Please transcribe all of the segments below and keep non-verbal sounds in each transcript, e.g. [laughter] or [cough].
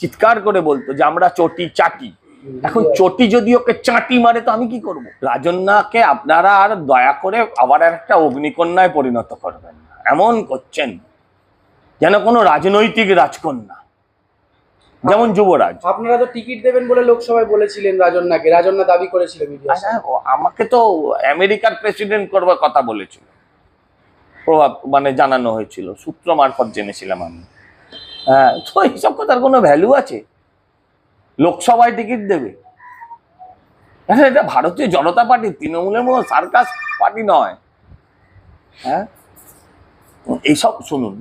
চিৎকার করে বলতো যে আমরা চটি চাটি। এখন চটি যদি ওকে চাটি মারে তো আমি কি করব? রাজন্যাকে আপনারা আর দয়া করে আবার একটা অগ্নিকন্যায় পরিণত করবেন এমন করছেন যেন কোনো রাজনৈতিক রাজকন্যা। যেমন যুবরাজ। আপনারা তো টিকিট দেবেন বলে লোকসভায় বলেছিলেন রাজন্যাকে। রাজন্যা দাবি করেছিল আমাকে তো আমেরিকার প্রেসিডেন্ট করবার কথা বলেছিল। প্রভাব মানে জানানো হয়েছিল। সূত্র মারফত জেনেছিলাম আমি। হ্যাঁ তো এইসব কথার কোনো ভ্যালু আছে? লোকসভায় টিকিট দেবে। আরে এটা ভারতীয় জনতা পার্টি? তৃণমূলের মতো সার্কাস পার্টি নয়। হ্যাঁ? এইসব শুনুন,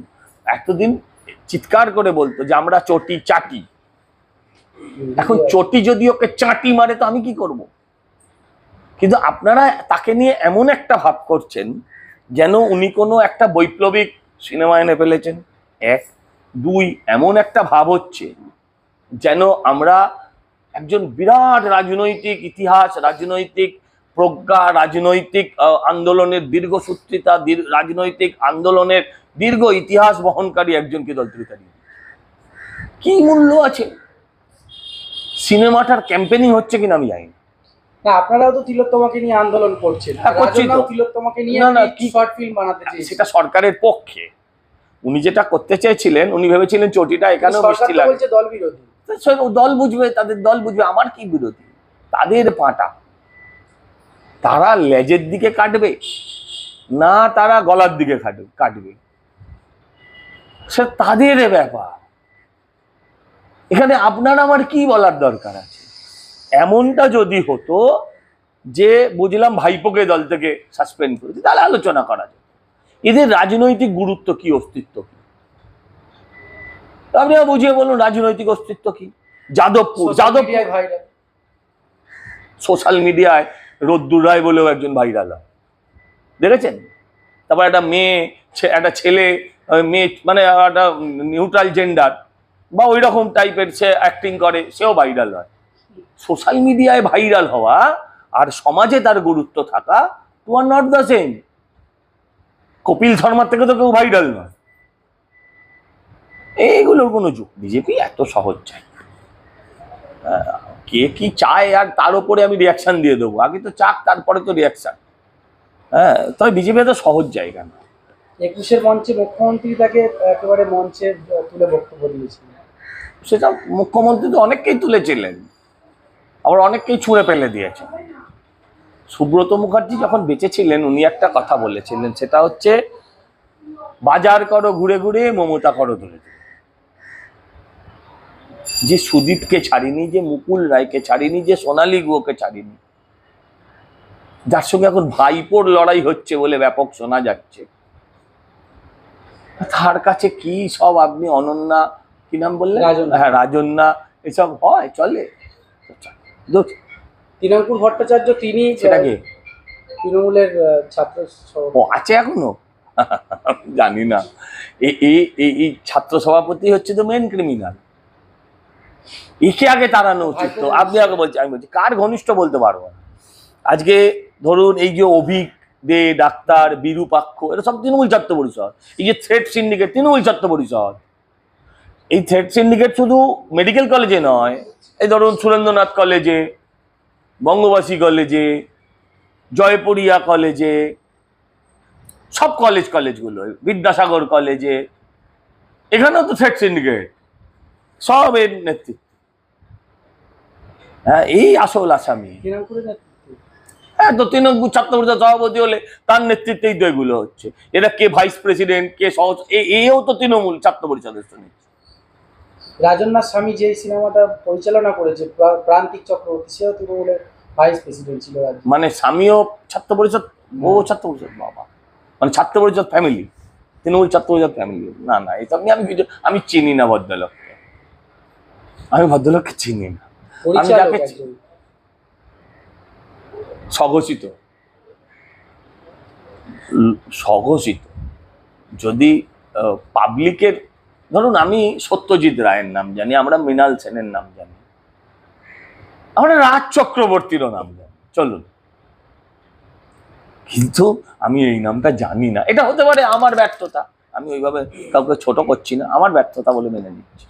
এতদিন চিৎকার করে বলতো যে আমরা চটি চাটি। এখন চটি যদি ওকে চাটি মারে, তো আমি কি করব? কিন্তু আপনারা তাকে নিয়ে এমন একটা ভাব করছেন, যেন উনি কোনো একটা বৈপ্লবিক সিনেমা এনে ফেলেছেন। এক দুই এমন একটা ভাব হচ্ছে যেন আমরা একজন বিরাট রাজনৈতিক ইতিহাস রাজনৈতিক প্রজ্ঞা রাজনৈতিক আন্দোলনের দীর্ঘসূত্রিতা দীর- রাজনৈতিক আন্দোলনের দীর্ঘ ইতিহাস বহনকারী একজনকে দলত্রিতারি কি মূল্য আছে? সিনেমাটার ক্যাম্পেনিং হচ্ছে কিনা আমি জানি না। আপনারাও তো তিলোত্তমাকে নিয়ে আন্দোলন করছেন। হ্যাঁ, করছি তো। তিলোত্তমাকে নিয়ে না, না, কি- শর্ট ফিল্ম বানাতে চেয়েছে। সেটা সরকারের পক্ষে। উনি যেটা করতে চেয়েছিলেন উনি ভেবেছিলেন চটিটা এখানেও মিষ্টি লাগে দল বিরোধী। দল বুঝবে তাদের দল বুঝবে আমার কি বিরোধী? তাদের পাটা। তারা লেজের দিকে কাটবে না তারা গলার দিকে কাটবে কাটবে। সে তাদের ব্যাপার। এখানে আপনার আমার কি বলার দরকার আছে? এমনটা যদি হতো যে বুঝলাম ভাইপোকে দল থেকে সাসপেন্ড করেছে তাহলে আলোচনা করা যায় এদের রাজনৈতিক গুরুত্ব কি অস্তিত্ব কি? আপনি বুঝিয়ে বলুন রাজনৈতিক অস্তিত্ব কি? যাদবপুর যাদবপুর। সোশ্যাল মিডিয়ায় রোদ্দুর রায় বলেও একজন ভাইরাল হয়। দেখেছেন? তারপর একটা মেয়ে একটা ছেলে মেয়ে মানে একটা নিউট্রাল জেন্ডার বা ওই রকম টাইপের সে অ্যাক্টিং করে সেও ভাইরাল হয়। সোশ্যাল মিডিয়ায় ভাইরাল হওয়া আর সমাজে তার গুরুত্ব থাকা two are not the same Kapil শর্মার থেকে তো কেউ ভাইরাল নয়। এইগুলোর কোনো যুগ। বিজেপি এত সহজ চাই। কে কি চায় আর তার উপরে আমি রিয়াকশন দিয়ে দেবো। আগে তো চাক তারপরে তো রিয়াকশন হ্যাঁ তবে বিজেপি তো সহজ জায়গা না। একুশের মঞ্চে মুখ্যমন্ত্রী তাকে একেবারে মঞ্চে তুলে বক্তব্য দিয়েছিলেন। সেটা মুখ্যমন্ত্রী তো অনেককেই তুলেছিলেন। আবার অনেককেই ছুঁড়ে ফেলে দিয়েছেন। সুব্রত মুখার্জি যখন বেঁচে ছিলেন উনি একটা কথা বলেছিলেন সেটা হচ্ছে বাজার করো ঘুরে ঘুরে মমতা করো ধরে ধরে। যে সুদীপকে ছাড়িনি যে মুকুল রায়কে ছাড়িনি যে সোনালী গুহকে ছাড়িনি যার সঙ্গে এখন ভাইপোর লড়াই হচ্ছে বলে ব্যাপক শোনা যাচ্ছে। তার কাছে কি সব আপনি অনন্যা কি নাম বললেন। হ্যাঁ রাজন্যা এসব হয় চলে। তৃণমূল ভট্টাচার্য তিনি সেটা কি? তৃণমূলের ছাত্র ও আছে এখনও? [laughs] জানি না। এই- এই ছাত্র সভাপতি হচ্ছে তো মেন ক্রিমিনাল একে আগে তাড়ানো উচিত তো। আপনি আগে বলছি আমি বলছি কার ঘনিষ্ঠ বলতে পারব না আজকে ধরুন এই যে অভিক দে ডাক্তার বিরূপাক্ষ এটা সব তৃণমূল ছাত্র পরিষদ। এই যে থ্রেড সিন্ডিকেট তৃণমূল ছাত্র পরিষদ। এই থ্রেড সিন্ডিকেট শুধু মেডিকেল কলেজে নয় এই ধরুন সুরেন্দ্রনাথ কলেজে বঙ্গবাসী কলেজে, জয়পুরিয়া কলেজে, সব কলেজ কলেজগুলো, বিদ্যাসাগর কলেজে, এখানেও তো থ্রেড সিন্ডিকেট সব এর নেতৃত্ব। হ্যাঁ এই আসল আসামি। হ্যাঁ তো তৃণমূল ছাত্র সভাপতি হলে তার নেতৃত্বেই তো এগুলো হচ্ছে। এরা কে ভাইস প্রেসিডেন্ট কে সহ, এ- এও তো তৃণমূল ছাত্র পরিষদের সঙ্গে রাজন্যার স্বামী যে সিনেমাটা পরিচালনা করেছে প্রান্তিক চক্রবর্তী সেও তৃণমূলের ভাইস প্রেসিডেন্ট ছিল মানে স্বামীও ছাত্র পরিষদ ও ছাত্র পরিষদ বাবা। মানে ছাত্র পরিষদ ফ্যামিলি তৃণমূল ছাত্র পরিষদ ফ্যামিলি না না এটা নিয়ে আমি আমি চিনি না ভদ্রলোককে। আমি ভদ্রলোককে চিনি না। যাকে। স্বঘোষিত। স্বঘোষিত। যদি পাবলিকের ধরুন আমি সত্যজিৎ রায়ের নাম জানি, আমরা মৃণাল সেনের নাম জানি। আমরা রাজ চক্রবর্তীরও নাম জানি, চলুন। কিন্তু আমি এই নামটা জানি না। এটা হতে পারে আমার ব্যর্থতা। আমি ওইভাবে কাউকে ছোট করছি না, আমার ব্যর্থতা বলে মেনে নিচ্ছি।